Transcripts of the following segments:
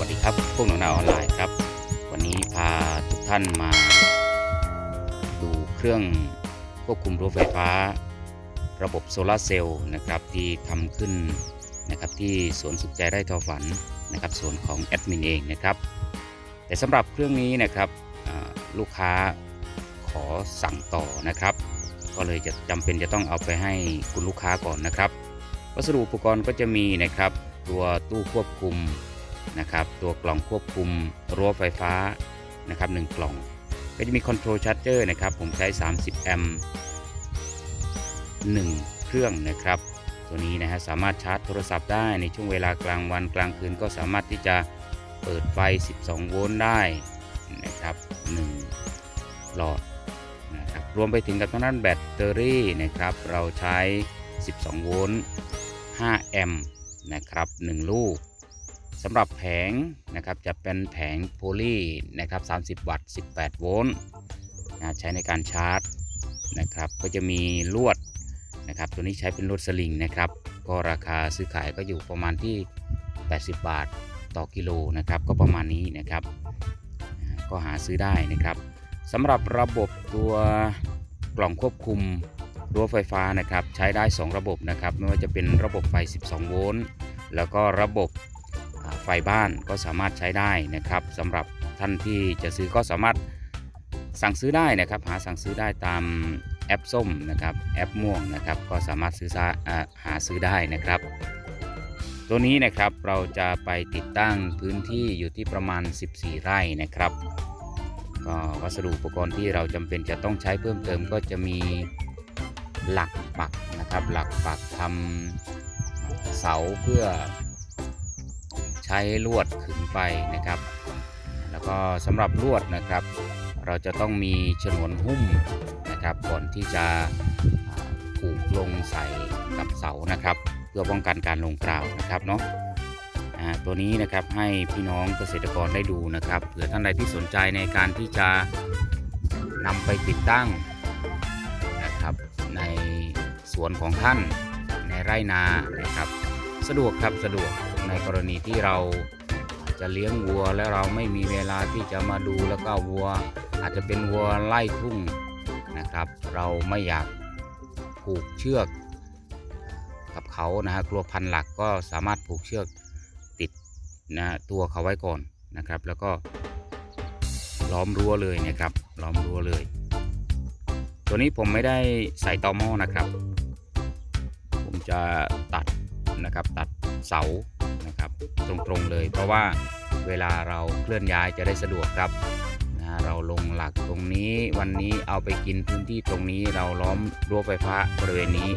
วัสดีครับพวกหนูนาออนไลน์ครับ วันนี้พาทุกท่านมาดูเครื่องควบคุมรั้วไฟฟ้า ระบบโซลาร์เซลล์นะครับที่ทำขึ้นนะครับที่สวนสุขใจไร่ทอฝันนะครับสวนของแอดมินเองนะครับแต่สำหรับเครื่องนี้นะครับลูกค้าขอสั่งต่อนะครับ ก็เลยจะจำเป็นจะต้องเอาไปให้คุณลูกค้าก่อนนะครับ วัสดุอุปกรณ์ก็จะมีนะครับตัวตู้ควบคุม นะครับ ตัวกล่องควบคุมรั้วไฟฟ้านะครับหนึ่งกล่อง ก็จะมีคอนโทรลชาร์เจอร์นะครับ ผมใช้ 30 แอมป์1เครื่องนะครับ ตัวนี้นะฮะสามารถชาร์จโทรศัพท์ได้ในช่วงเวลากลางวันกลางคืนก็สามารถที่จะเปิดไฟ 12 โวลต์ได้นะครับ1หลอดนะครับรวมไปถึงกับทางด้านแบตเตอรี่นะครับ เราใช้ 12 โวลต์ 5 แอมป์นะครับ 1 ลูก สำหรับแผงนะครับจะเป็นแผงโพลีนะครับ 30 วัตต์ 18 โวลต์ใช้ในการชาร์จนะครับก็จะมีลวดนะครับตัวนี้ใช้เป็นลวดสลิงนะครับ ก็ราคาซื้อขายก็อยู่ประมาณที่ 80 บาทต่อกิโลนะครับก็ประมาณนี้นะครับ ก็หาซื้อได้นะครับสำหรับระบบตัวกล่องควบคุมรั้วไฟฟ้านะครับ ใช้ได้ 2 ระบบนะครับ ไม่ว่าจะเป็นระบบไฟ 12 โวลต์แล้วก็ระบบ ไฟบ้านก็สามารถใช้ได้นะครับสำหรับท่านที่จะซื้อก็สามารถสั่งซื้อได้นะครับ หาสั่งซื้อได้ตามแอปส้มนะครับแอปม่วงนะครับก็สามารถซื้อาหาซื้อได้นะครับ ตัวนี้นะครับเราจะไปติดตั้งพื้นที่อยู่ที่ประมาณ 14 ไร่นะครับ ก็วัสดุอุปกรณ์ที่เราจำเป็นจะต้องใช้เพิ่มเติมก็จะมีหลักปักนะครับ หลักปักทำเสาเพื่อ ใช้ลวดขึงไปนะครับ แล้วก็สำหรับลวดนะครับ เราจะต้องมีฉนวนหุ้มนะครับ ก่อนที่จะผูกลงใส่กับเสานะครับ เพื่อป้องกันการลงกราวนะครับเนาะอ่าตัวนี้นะครับให้พี่น้องเกษตรกรได้ดูนะครับเผื่อท่านใดที่สนใจในการที่จะนำไปติดตั้งนะครับในสวนของท่านในไร่นานะครับ สะดวกครับสะดวก ในกรณีที่เราจะเลี้ยงวัวแล้วเราไม่มีเวลาที่จะมาดูแล้วก็วัว อาจจะเป็นวัวไล่ทุ่งนะครับ เราไม่อยากผูกเชือกกับเขานะฮะกลัวพันหลักก็สามารถผูกเชือกติดนะตัวเขาไว้ก่อนนะครับ แล้วก็ล้อมรั้วเลยนะครับ ล้อมรั้วเลย ตัวนี้ผมไม่ได้ใส่ตอหม้อนะครับ ผมจะตัดนะครับตัดเสา นะครับ ตรงๆเลย เพราะว่าเวลาเราเคลื่อนย้ายจะได้สะดวกครับนะเราลงหลักตรงนี้วันนี้เอาไปกินพื้นที่ตรงนี้เราล้อมรั้วไฟฟ้าบริเวณนี้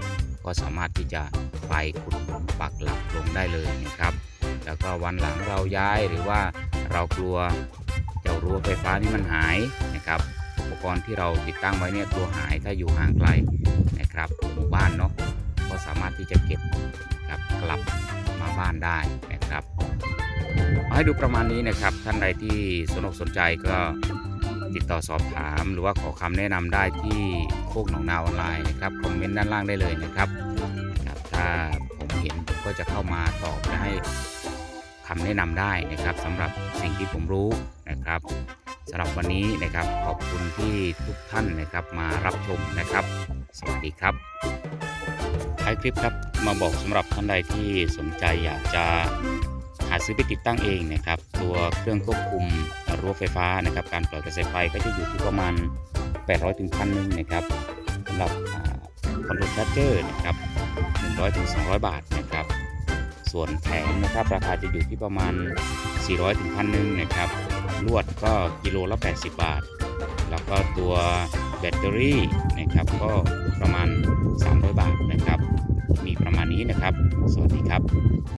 ก็สามารถที่จะไปขุดหลุมปักหลักลงได้เลยนะครับ แล้วก็วันหลังเราย้ายหรือว่าเรากลัวเจ้ารั้วไฟฟ้านี่มันหายนะครับอุปกรณ์ที่เราติดตั้งไว้เนี่ยตัวหายถ้าอยู่ห่างไกลนะครับหมู่บ้านเนาะ ก็สามารถที่จะเก็บครับกลับมาบ้านได้นะครับเอาให้ดูประมาณนี้นะครับ ท่านใดที่สนอกสนใจก็ติดต่อสอบถาม หรือว่าขอคำแนะนำได้ที่โคกหนองนาออนไลน์นะครับคอมเมนต์ด้านล่างได้เลยนะครับครับถ้าผมเห็นผมก็จะเข้ามาตอบให้คำแนะนำได้นะครับสำหรับสิ่งที่ผมรู้นะครับสำหรับวันนี้นะครับขอบคุณที่ทุกท่านนะครับมารับชมนะครับ สวัสดีครับ ท้ายคลิปครับ มาบอกสำหรับท่านใดที่สนใจอยากจะหาซื้อไปติดตั้งเองนะครับ ตัวเครื่องควบคุมรั้วไฟฟ้านะครับ การปล่อยกระแสไฟก็จะอยู่ที่ประมาณ 800ถึงพันหนึ่งนะครับสำหรับคอนโทรลชาร์เจอร์นะครับ100ถึง200 บาทนะครับ ส่วนแผงนะครับราคาจะอยู่ที่ประมาณ 400ถึงพันหนึ่งนะครับลวดก็กิโลละ 80 บาท แล้วก็ตัว แบตเตอรี่นะครับก็ประมาณ 300 บาทนะครับ มีประมาณนี้นะครับ สวัสดีครับ